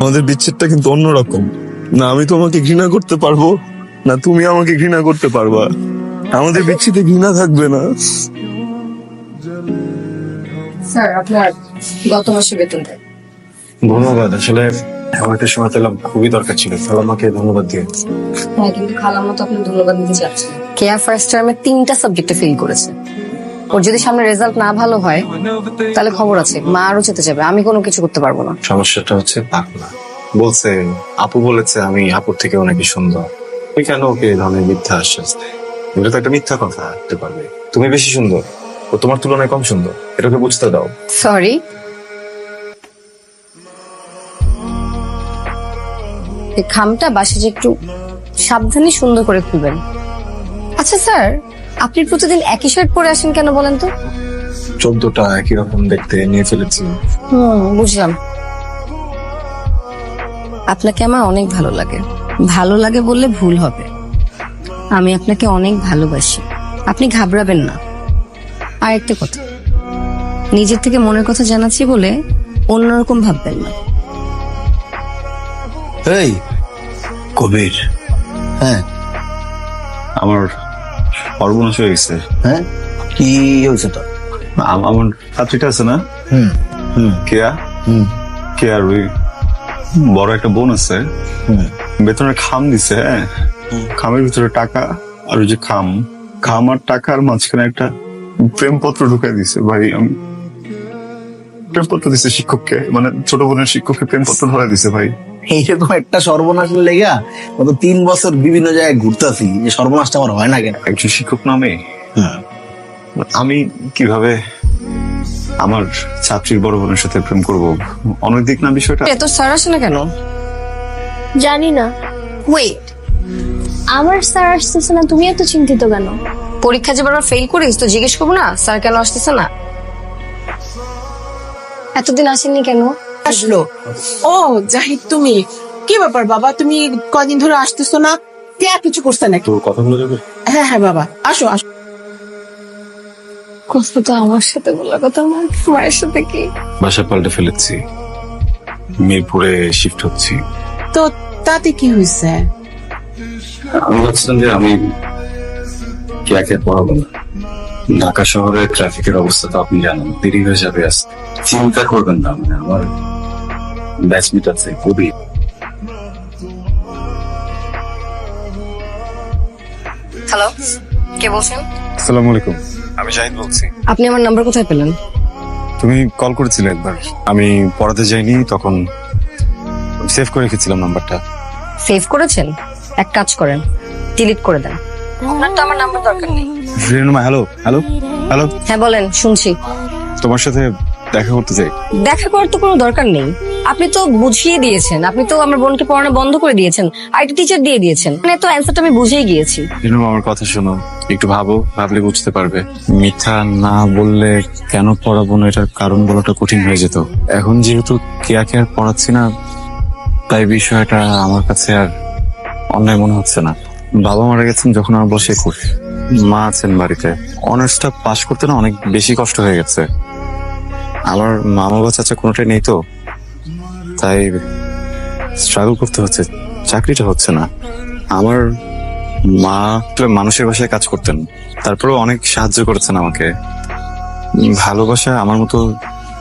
আমাদের বিচ্ছেদটা কিন্তু অন্যরকম। না আমি তোমাকে ঘৃণা করতে পারব না তুমি আমাকে ঘৃণা করতে পারবা। আমাদের বিচ্ছেদে ঘৃণা থাকবে না। স্যার আপনার গত মাসে বেতন দেয়। ধন্যবাদ আসলে আমার সময় পেলাম খুবই দরকার ছিল। তাহলে আমাকে ধন্যবাদ দিয়ে হ্যাঁ কিন্তু খালার মতো আপনি ধন্যবাদ দিতে চাচ্ছেন কেয়া ফার্স্ট টার্মে তিনটা সাবজেক্টে ফেল করেছে। ওর যদি সামনে রেজাল্ট না ভালো হয় তাহলে খবর আছে। মা আরও যেতে যাবে। আমি কোনো কিছু করতে পারব না। সমস্যাটা হচ্ছে পাগলা বলছে আপু বলেছে আমি আপুর থেকে অনেক সুন্দর। তুই কেন ওকে এই ধরনের মিথ্যা আশ্বাস এটা তো একটা মিথ্যা কথা হতে পারবে। তুমি বেশি সুন্দর। ও তোমার তুলনায় কম সুন্দর। এটাকে বুঝতে দাও। সরি এই খামটা বাসে যে একটু সাবধানে সুন্দর করে খুলবেন। আচ্ছা স্যার আপনি প্রতিদিন একই শার্ট পরে আসেন কেন বলেন তো? চোদ্দটা একই রকম দেখতে নিয়ে ফেলেছি। হুম বুঝলাম। আপনাকে আমার অনেক ভালো লাগে। ভালো লাগে বললে ভুল হবে। আমি আপনাকে অনেক ভালোবাসি। আপনি ঘাবড়াবেন না। আর একটা কথা নিজের থেকে মনের কথা জানাচ্ছি বলে অন্যরকম ভাববেন না। এই কবির। হ্যাঁ আমার সর্বনাশ হয়ে গেছে। হ্যাঁ? কি হয়েছে আম- আমার ছাত্রীটা আছে না হুম। হুম কেয়া? হুম। কেয়ার ওই বড় একটা বোন আছে। বেতনের খাম দিছে হ্যাঁ? খামের ভিতরে টাকা আর ওই যে খাম। খাম আর টাকার মাঝখানে একটা প্রেমপত্র ঢুকাই দিছে। ভাই আমি প্রেমপত্র দিছে শিক্ষককে। মানে ছোট বোনের শিক্ষককে প্রেমপত্র ধরে দিছে ভাই। এইরকম একটা সর্বনাশের লেগা গত তিন বছর বিভিন্ন জায়গায় ঘুরতেছি। যে সর্বনাশটা আমার হয় না কেন? একজন শিক্ষক নামে আমি কীভাবে আমার ছাত্রীর বড় বোনের সাথে প্রেম করব? অনৈতিক না বিষয়টা? এ তো স্যার আসে না কেন? জানি না। ওয়েট আমার স্যার আসতেছে না তুমি এত চিন্তিত কেন? পরীক্ষা যে বারবার ফেল করিস তো জিজ্ঞেস করব না স্যার কেন আসতেছে না? এতদিন আসেননি কেন? আসলো। ও জাহিদ তুমি? কি ব্যাপার বাবা? তুমি কদিন ধরে আসতেছো না? কে কিছু করছে নাকি? তোর কথাগুলো যাবে? হ্যাঁ হ্যাঁ বাবা। আসো আসো। কথা তো আমার সাথে বলার কথা আমার মায়ের সাথে কি? বাসা পাল্টে ফেলেছি। মিরপুরে শিফট হচ্ছি। তো তাতে কি হয়েছে? আমি ভাবছিলাম যে আমি কেয়াকে পড়াবো না। ঢাকা শহরের ট্রাফিকের অবস্থা তো আপনি জানেন দেরি হয়ে যাবে আসতে চিন্তা করবেন না মানে আমার ব্যাচমেট আছে খুবই হ্যালো কে বলছেন? আসসালামু আলাইকুম। আমি জাহিদ বলছি। আপনি আমার নাম্বার কোথায় পেলেন? তুমি কল করেছিলে একবার। আমি পড়াতে যাইনি তখন সেভ করে রেখেছিলাম নাম্বারটা সেভ করেছেন? এক কাজ করেন ডিলিট করে দেন। আপনার তো আমার নাম্বার দরকার নেই। রেনুমা হ্যালো হ্যালো হ্যালো হ্যাঁ বলেন শুনছি। তোমার সাথে দেখা করতে চাই। দেখা করার তো কোনো দরকার নেই। আপনি তো বুঝিয়ে দিয়েছেন। আপনি তো আমার বোনকে পড়ানো বন্ধ করে দিয়েছেন। আইটি টিচার দিয়ে দিয়েছেন। মানে তো অ্যান্সারটা আমি বুঝেই গিয়েছি। রেনুমা আমার কথা শোনো। একটু ভাবো ভাবলে বুঝতে পারবে। মিথ্যা না বললে কেন পড়াবো না? এটার কারণ বলাটা কঠিন হয়ে যেত। এখন যেহেতু কেয়াকে আর পড়াচ্ছি না তাই বিষয়টা আমার কাছে আর অন্যায় মনে হচ্ছে না। বাবা মারা গেছেন যখন আমার বসে একুশ। মা আছেন বাড়িতে। অনার্সটা পাশ করতে না অনেক বেশি কষ্ট হয়ে গেছে। আমার মামা বা চাচা কোনোটাই নেই তো। তাই স্ট্রাগল করতে হচ্ছে চাকরিটা হচ্ছে না। আমার মা মানুষের বাসায় কাজ করতেন তারপরেও অনেক সাহায্য করেছেন আমাকে। ভালোবাসা আমার মতো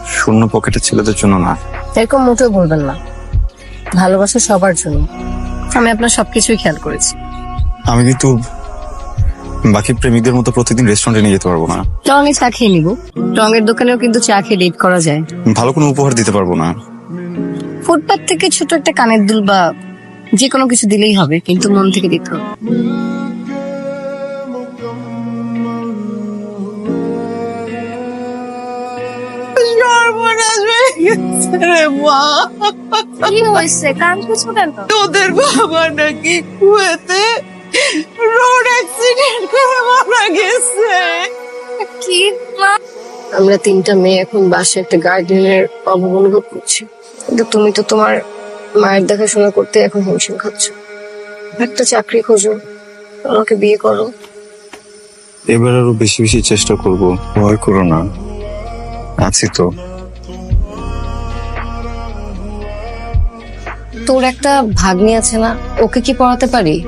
শূন্য পকেটের ছেলেদের জন্য না। এরকম মোটেও বলবেন না। ভালোবাসা সবার জন্য। আমি আপনার সবকিছুই খেয়াল করেছি। আমি কিন্তু বাকি প্রেমিকদের মতো প্রতিদিন রেস্টুরেন্টে নিয়ে যেতে পারব না। রঙে চা খেয়ে নিব। রঙের দোকানেও কিন্তু চা খেয়ে ডেট করা যায়। ভালো কোনো উপহার দিতে পারব না। ফুটপাত থেকে ছোট একটা কানের দুল বা যে কোনো কিছু দিলেই হবে কিন্তু মন থেকে দিতে হবে। রে কি হয়েছে? কান খুঁজবো কেন? তোদের বাবা নাকি কুয়েতে রোড অ্যাক্সিডেন্ট করে মারা গেছে। কি মা? আমরা তিনটা মেয়ে এখন বাসে একটা গার্ডেনের অভাব অনুভব করছি। কিন্তু তুমি তো তোমার মায়ের দেখাশোনা করতে এখন হিমশিম খাচ্ছ। একটা চাকরি খোঁজো আমাকে বিয়ে করো। এবার আরও বেশি বেশি চেষ্টা করব। ভয় করো না। আছি তো। তোর একটা ভাগ্নি আছে না? ওকে কি পড়াতে পারি?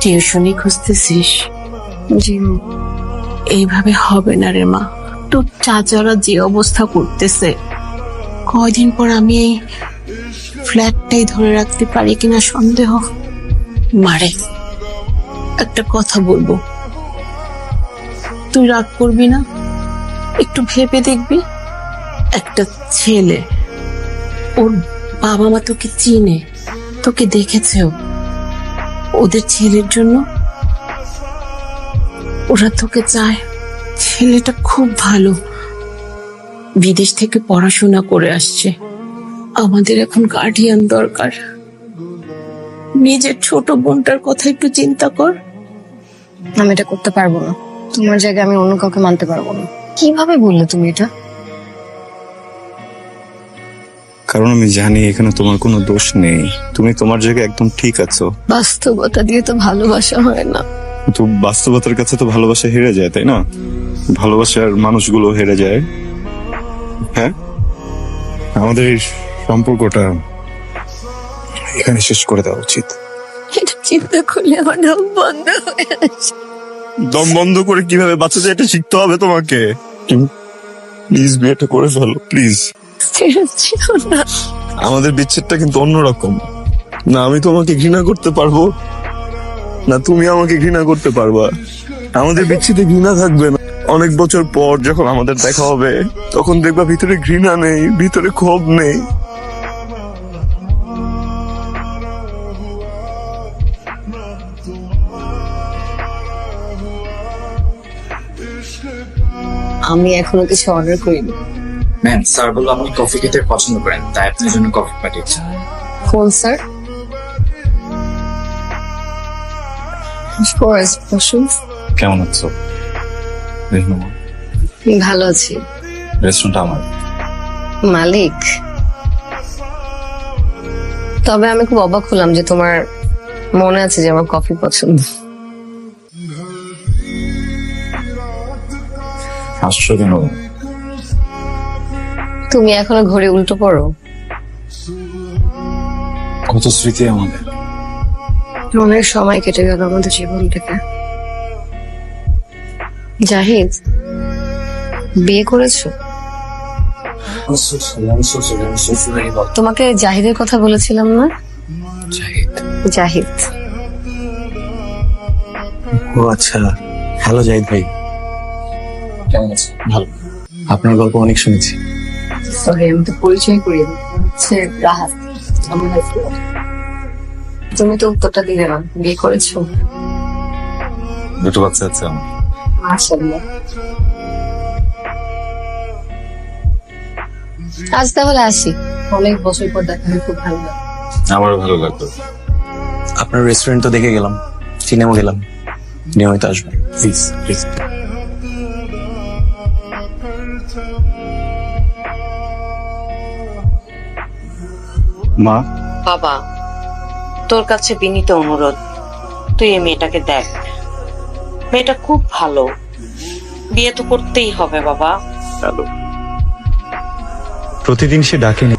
টিউশনি খুঁজতেছিস? জি এইভাবে হবে না রে মা। তোর চাচারা যে অবস্থা করতেছে কয়দিন পর আমি এই ফ্ল্যাটটাই ধরে রাখতে পারি কিনা সন্দেহ? মারে একটা কথা বলব। তুই রাগ করবি না? একটু ভেবে দেখবি। একটা ছেলে ওর বাবা মা তোকে চিনে তোকে দেখেছেও। ওদের ছেলের জন্য ওরা তোকে চায়। ছেলেটা খুব ভালো। বিদেশ থেকে পড়াশোনা করে আসছে। আমাদের এখন গার্ডিয়ান দরকার। নিজের ছোট বোনটার কথা একটু চিন্তা কর। আমি এটা করতে পারব না। তোমার জায়গায় আমি অন্য কাউকে মানতে পারব না। কীভাবে বললে তুমি এটা? কারণ আমি জানি এখানে তোমার কোনো দোষ নেই। তুমি তোমার জায়গায় একদম ঠিক আছো। বাস্তবতা দিয়ে তো ভালোবাসা হয় না। তো বাস্তবতার কাছে তো ভালোবাসা হেরে যায় তাই না? ভালোবাসার মানুষগুলো হেরে যায়। হ্যাঁ? আমাদের এই সম্পর্কটা এখানে শেষ করে দেওয়া উচিত। এটা চিন্তা করলে আমার দম বন্ধ হয়ে আসে দম বন্ধ করে কীভাবে বাচ্চা এটা শিখতে হবে তোমাকে। প্লিজ বিয়েটা করে ফেলো প্লিজ আমাদের বিচ্ছেদটা কিন্তু অন্যরকম। না, আমি তোমাকে ঘৃণা করতে পারব, না তুমি আমাকে ঘৃণা করতে পারবা। আমাদের বিচ্ছেদে ঘৃণা থাকবে না। অনেক বছর পর যখন আমাদের দেখা হবে, তখন দেখবা ভিতরে ঘৃণা নেই, ভিতরে ক্ষোভ নেই। আমি এখনও কিছু অর্ডার করিনি। ম্যাম স্যার বলল আপনি কফি খেতে পছন্দ করেন তাই আপনার জন্য কফি পাঠিয়েছি। কোন স্যার? কেমন আছো? ভালো আছি। রেস্টুরেন্টটা আমার। মালিক? তবে আমি খুব অবাক হলাম যে তোমার মনে আছে যে আমার কফি পছন্দ। কেন তুমি এখনও ঘড়ি উল্টো পড়ো। কত স্মৃতি আমাদের। অনেক সময় কেটে গেল আমাদের জীবন থেকে। জাহিদ বিয়ে করেছ? তোমাকে জাহিদের কথা বলেছিলাম না? জাহিদ। ও আচ্ছা হ্যালো জাহিদ ভাই। কেমন আছো ভালো। আপনার গল্প অনেক শুনেছি। সরি আমি তো পরিচয় দিই। হচ্ছে রাহাত আমার হাজবেন্ড তুমি তো উত্তরটা দিলে না বিয়ে করেছ? দুটো বাচ্চা আছে আমার। মাশাআল্লাহ। আজ তাহলে আসি। অনেক বছর পর দেখা হয়ে খুব ভালো লাগে আমারও ভালো লাগল। আপনার রেস্টুরেন্ট তো দেখে গেলাম সিনেমা গেলাম। নিয়মিত আসবেন। প্লিজ প্লিজ মা? বাবা তোর কাছে বিনীত অনুরোধ। তুই এই মেয়েটাকে দেখ। মেয়েটা খুব ভালো। বিয়ে তো করতেই হবে বাবা। প্রতিদিন সে ডাকেনি